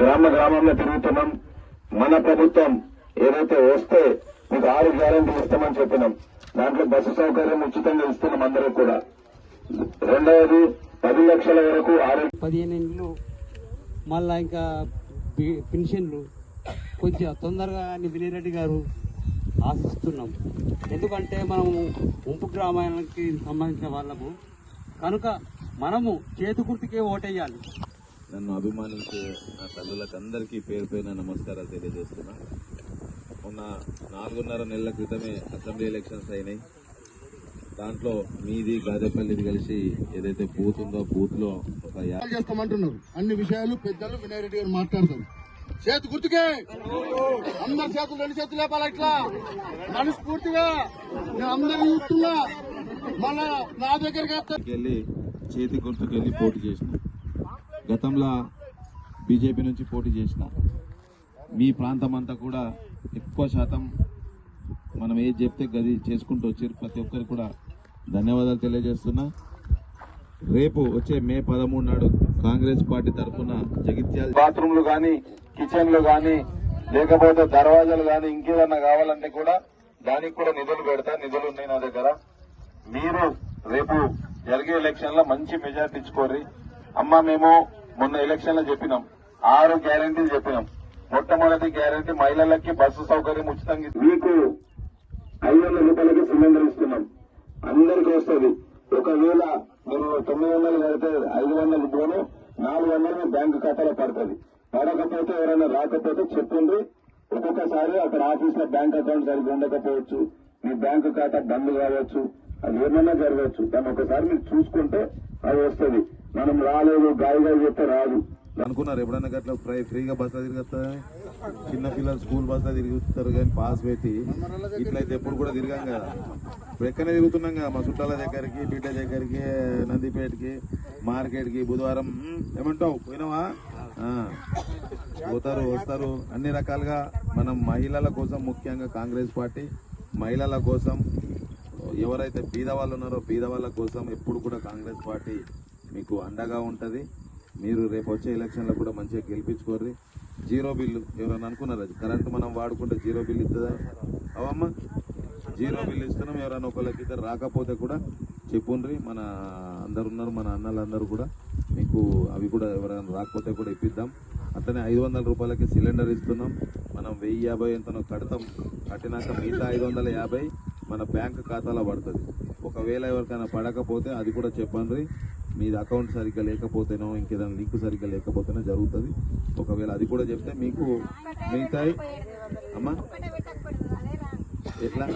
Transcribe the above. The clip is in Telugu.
గ్రామ గ్రామంలో తిరుగుతున్నాం. మన ప్రభుత్వం ఏదైతే వస్తే మీకు ఆరు గ్యారెంటీలు ఇస్తామని చెప్పినాం. దాంట్లో బస్సు సౌకర్యం ఉచితంగా ఇస్తున్నాం అందరూ కూడా. రెండవది పది లక్షల వరకు ఆరోగ్య పదిహేను ఇండ్లు మళ్ళా ఇంకా పెన్షన్లు. కొంచెం తొందరగా అని వినయరెడ్డి గారు ఆశిస్తున్నాం. ఎందుకంటే మనము ఉంపు గ్రామానికి సంబంధించిన వాళ్ళము. కనుక మనము చేతి గుర్తుకే ఓటేయాలి. నన్ను అభిమానించే నా తల్లులకు అందరికీ పేరు పేరున నమస్కారాలు తెలియజేస్తున్నా. మొన్న నాలుగున్నర నెలల క్రితమే అసెంబ్లీ ఎలక్షన్స్ అయినాయి. దాంట్లో మీది గాదేపల్లిది కలిసి ఏదైతే బూత్ ఉందో బూత్లో ఒక చేస్తామంటున్నారు. అన్ని విషయాలు పెద్దలు వినయ్ రెడ్డి గారు మాట్లాడతారు. చేతి గుర్తుకే! అందరి చేతులు రెండు చేతులు లేపాలి ఇట్లా? మనస్ఫూర్తిగా నేను అందరినీ చూస్తున్నా. మన నా దగ్గరికి వెళ్ళి చేతి గుర్తుకు వెళ్ళి పోటీ చేసిన. గతంలో బీజేపీ నుంచి పోటీ చేసిన మీ ప్రాంతం అంతా కూడా ఎక్కువ శాతం మనం ఏది చెప్తే గది చేసుకుంటూ వచ్చారు. ప్రతి ఒక్కరు కూడా ధన్యవాదాలు తెలియజేస్తున్నా. రేపు వచ్చే మే పదమూడు నాడు కాంగ్రెస్ పార్టీ తరఫున జగిత్యాల బాత్రూమ్లు కానీ కిచెన్లు కానీ లేకపోతే దర్వాజాలు కానీ ఇంకేదన్నా కావాలంటే కూడా దానికి కూడా నిధులు పెడతా. నిధులు ఉన్నాయి నా దగ్గర. మీరు రేపు జరిగే ఎలక్షన్లో మంచి మెజార్టీ ఇచ్చుకోర్రి. అమ్మ మేము మొన్న ఎలక్షన్లో చెప్పినాం. ఆరు గ్యారంటీలు చెప్పినాం. మొట్టమొదటి గ్యారంటీ మహిళలకి బస్సు సౌకర్యం ఉచితంగా మీకు ఐదు వందల రూపాయలకి సిలిండర్ ఇస్తున్నాం. అందరికీ వస్తుంది. ఒకవేళ మీరు తొమ్మిది వందలు కడితే ఐదు వందలు పోను నాలుగు వందలు మీ బ్యాంకు ఖాతాలో పడుతుంది. పడకపోతే ఎవరైనా రాకపోతే చెప్పండి ఒక్కొక్కసారి అక్కడ ఆఫీస్లో బ్యాంక్ అకౌంట్ సరిగ్గా ఉండకపోవచ్చు. మీ బ్యాంకు ఖాతా బంద్ కావచ్చు. అది ఏమన్నా జరగవచ్చు. దాన్ని ఒకసారి మీరు చూసుకుంటే అది వస్తుంది. మనం రాలేదు గాయగా చెప్తే రాదు. అనుకున్నారు ఎప్పుడన్నా గట్ల ఫ్రై ఫ్రీగా బస్సు తిరుగుతారని చిన్న పిల్లలు స్కూల్ బస్సు తిరుగుతారు కానీ పాస్ పెట్టి ఇట్లయితే ఎప్పుడు కూడా తిరిగాం కదా. ఇప్పుడు ఎక్కడనే తిరుగుతున్నాం కదా మా చుట్టాల దగ్గరికి బిడ్డ దగ్గరికి నందిపేటకి మార్కెట్కి బుధవారం ఏమంటావు? పోయినావా? పోతారు వస్తారు. అన్ని రకాలుగా మనం మహిళల కోసం ముఖ్యంగా కాంగ్రెస్ పార్టీ మహిళల కోసం ఎవరైతే బీద వాళ్ళు ఉన్నారో బీద వాళ్ళ కోసం ఎప్పుడు కూడా కాంగ్రెస్ పార్టీ మీకు అండగా ఉంటుంది. మీరు రేపు వచ్చే ఎలక్షన్లో కూడా మంచిగా గెలిపించుకోర్రి. జీరో బిల్లు ఎవరైనా అనుకున్నారు? అది కరెంట్ మనం వాడుకుంటే జీరో బిల్ ఇస్తుందా అవమ్మ జీరో బిల్ ఇస్తున్నాం ఎవరైనా ఒకళ్ళకి ఇద్దరు రాకపోతే కూడా చెప్పుండ్రి. మన అందరు ఉన్నారు మన అన్నలందరూ కూడా. మీకు అవి కూడా ఎవరైనా రాకపోతే కూడా ఇప్పిద్దాం. అట్లనే ఐదు వందల రూపాయలకి సిలిండర్ ఇస్తున్నాం. మనం వెయ్యి యాభై ఎంతనో కడతాం. కట్టినాక మిగతా ఐదు వందల యాభై మన బ్యాంక్ ఖాతాలో పడుతుంది. ఒకవేళ ఎవరికైనా పడకపోతే అది కూడా చెప్పండి మీది అకౌంట్ సరిగ్గా లేకపోతేనో ఇంకేదైనా లింక్ సరిగ్గా లేకపోతేనో జరుగుతుంది. ఒకవేళ అది కూడా చెప్తే మీకు మిగతాయి. అమ్మా? ఎట్లా?